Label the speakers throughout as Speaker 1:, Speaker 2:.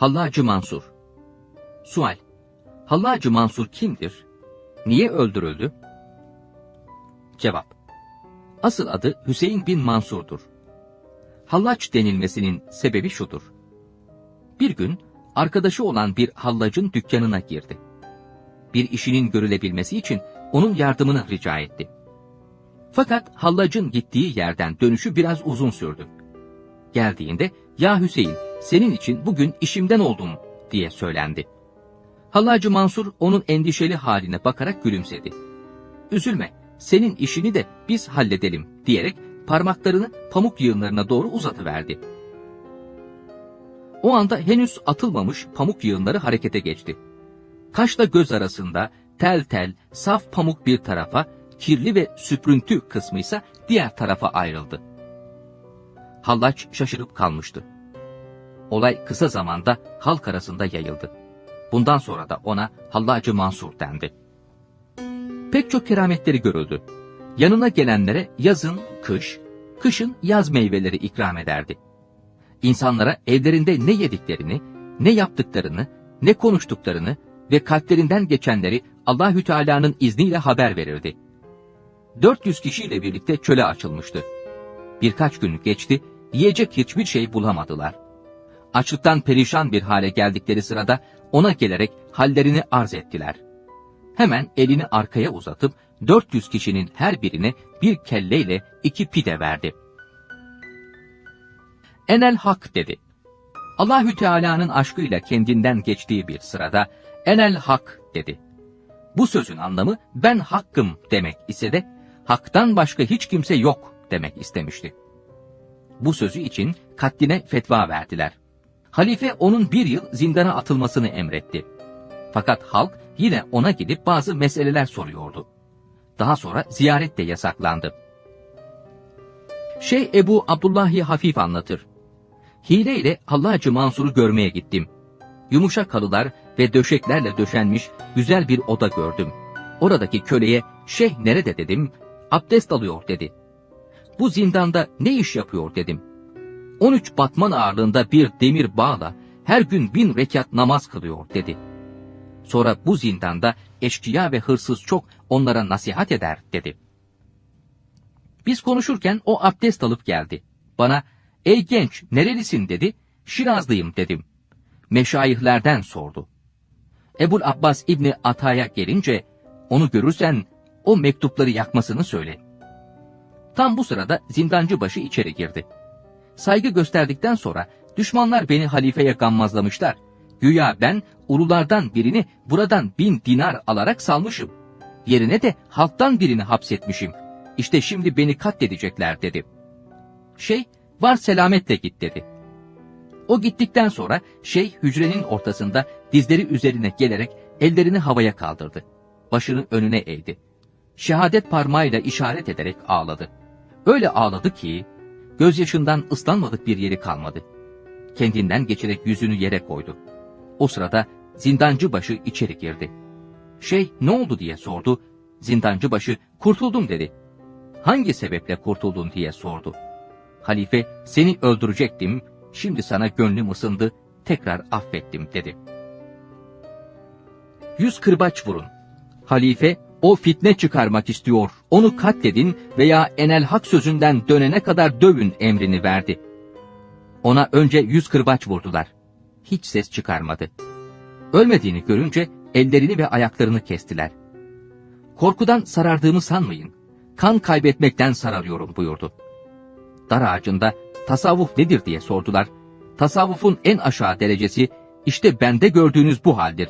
Speaker 1: Hallacı Mansur Sual Hallacı Mansur kimdir? Niye öldürüldü? Cevap Asıl adı Hüseyin bin Mansur'dur. Hallaç denilmesinin sebebi şudur. Bir gün arkadaşı olan bir hallacın dükkanına girdi. Bir işinin görülebilmesi için onun yardımını rica etti. Fakat hallacın gittiği yerden dönüşü biraz uzun sürdü. Geldiğinde, ya Hüseyin senin için bugün işimden oldum diye söylendi. Hallacı Mansur onun endişeli haline bakarak gülümsedi. Üzülme, senin işini de biz halledelim diyerek parmaklarını pamuk yığınlarına doğru uzatıverdi. O anda henüz atılmamış pamuk yığınları harekete geçti. Kaşla göz arasında tel tel, saf pamuk bir tarafa, kirli ve süprüntü kısmı ise diğer tarafa ayrıldı. Hallaç şaşırıp kalmıştı. Olay kısa zamanda halk arasında yayıldı. Bundan sonra da ona Hallacı Mansur dendi. Pek çok kerametleri görüldü. Yanına gelenlere yazın kış, kışın yaz meyveleri ikram ederdi. İnsanlara evlerinde ne yediklerini, ne yaptıklarını, ne konuştuklarını ve kalplerinden geçenleri Allahü Teala'nın izniyle haber verirdi. 400 kişiyle birlikte çöle açılmıştı. Birkaç gün geçti, yiyecek hiçbir şey bulamadılar. Açlıktan perişan bir hale geldikleri sırada ona gelerek hallerini arz ettiler. Hemen elini arkaya uzatıp 400 kişinin her birine bir kelleyle iki pide verdi. Enel hak dedi. Allahü Teala'nın aşkıyla kendinden geçtiği bir sırada enel hak dedi. Bu sözün anlamı ben hakkım demek ise de haktan başka hiç kimse yok demek istemişti. Bu sözü için katline fetva verdiler. Halife onun bir yıl zindana atılmasını emretti. Fakat halk yine ona gidip bazı meseleler soruyordu. Daha sonra ziyaret de yasaklandı. Şey Ebu Abdullahi Hafif anlatır. Hile ile Hallacı Mansur'u görmeye gittim. Yumuşak halılar ve döşeklerle döşenmiş güzel bir oda gördüm. Oradaki köleye şeyh nerede dedim, abdest alıyor dedi. Bu zindanda ne iş yapıyor dedim. 13 batman ağırlığında bir demir bağla her gün bin rekat namaz kılıyor dedi. Sonra bu zindanda eşkıya ve hırsız çok onlara nasihat eder dedi. Biz konuşurken o abdest alıp geldi. Bana ey genç nerelisin dedi. Şirazlıyım dedim. Meşayihlerden sordu. Ebul Abbas İbni Ata'ya gelince onu görürsen o mektupları yakmasını söyle. Tam bu sırada zindancı başı içeri girdi. Saygı gösterdikten sonra düşmanlar beni halifeye gammazlamışlar. Güya ben ululardan birini buradan bin dinar alarak salmışım. Yerine de halktan birini hapsetmişim. İşte şimdi beni katledecekler dedi. Şey, var selametle git dedi. O gittikten sonra şey hücrenin ortasında dizleri üzerine gelerek ellerini havaya kaldırdı. Başını önüne eğdi. Şehadet parmağıyla işaret ederek ağladı. Öyle ağladı ki gözyaşından ıslanmadık bir yeri kalmadı. Kendinden geçerek yüzünü yere koydu. O sırada zindancı başı içeri girdi. Şey ne oldu diye sordu. Zindancı başı kurtuldum dedi. Hangi sebeple kurtuldun diye sordu. Halife seni öldürecektim, şimdi sana gönlüm ısındı, tekrar affettim dedi. Yüz kırbaç vurun. Halife o fitne çıkarmak istiyor, onu katledin veya enel hak sözünden dönene kadar dövün emrini verdi. Ona önce yüz kırbaç vurdular. Hiç ses çıkarmadı. Ölmediğini görünce ellerini ve ayaklarını kestiler. Korkudan sarardığımı sanmayın. Kan kaybetmekten sararıyorum buyurdu. Dar ağacında tasavvuf nedir diye sordular. Tasavvufun en aşağı derecesi işte bende gördüğünüz bu haldir.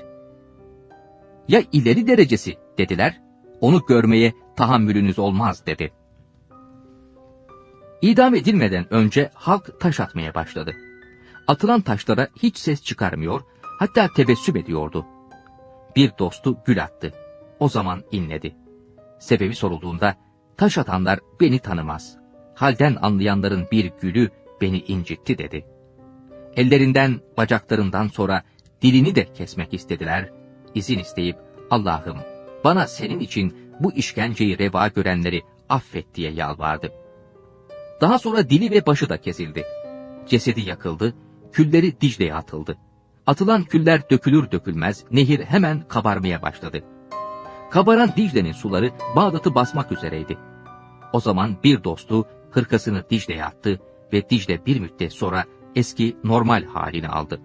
Speaker 1: Ya ileri derecesi dediler. Onu görmeye tahammülünüz olmaz dedi. İdam edilmeden önce halk taş atmaya başladı. Atılan taşlara hiç ses çıkarmıyor, hatta tebessüm ediyordu. Bir dostu gül attı. O zaman inledi. Sebebi sorulduğunda, taş atanlar beni tanımaz. Halden anlayanların bir gülü beni incitti dedi. Ellerinden, bacaklarından sonra dilini de kesmek istediler. İzin isteyip, Allah'ım bana senin için bu işkenceyi reva görenleri affet diye yalvardı. Daha sonra dili ve başı da kesildi. Cesedi yakıldı, külleri Dicle'ye atıldı. Atılan küller dökülür dökülmez nehir hemen kabarmaya başladı. Kabaran Dicle'nin suları Bağdat'ı basmak üzereydi. O zaman bir dostu hırkasını Dicle'ye attı ve Dicle bir müddet sonra eski normal halini aldı.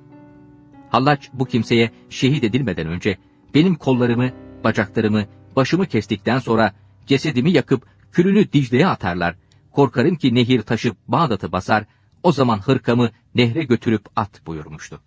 Speaker 1: Hallaç bu kimseye şehit edilmeden önce benim kollarımı, bacaklarımı, başımı kestikten sonra cesedimi yakıp külünü Dicle'ye atarlar. Korkarım ki nehir taşıp Bağdat'ı basar, o zaman hırkamı nehre götürüp at buyurmuştu.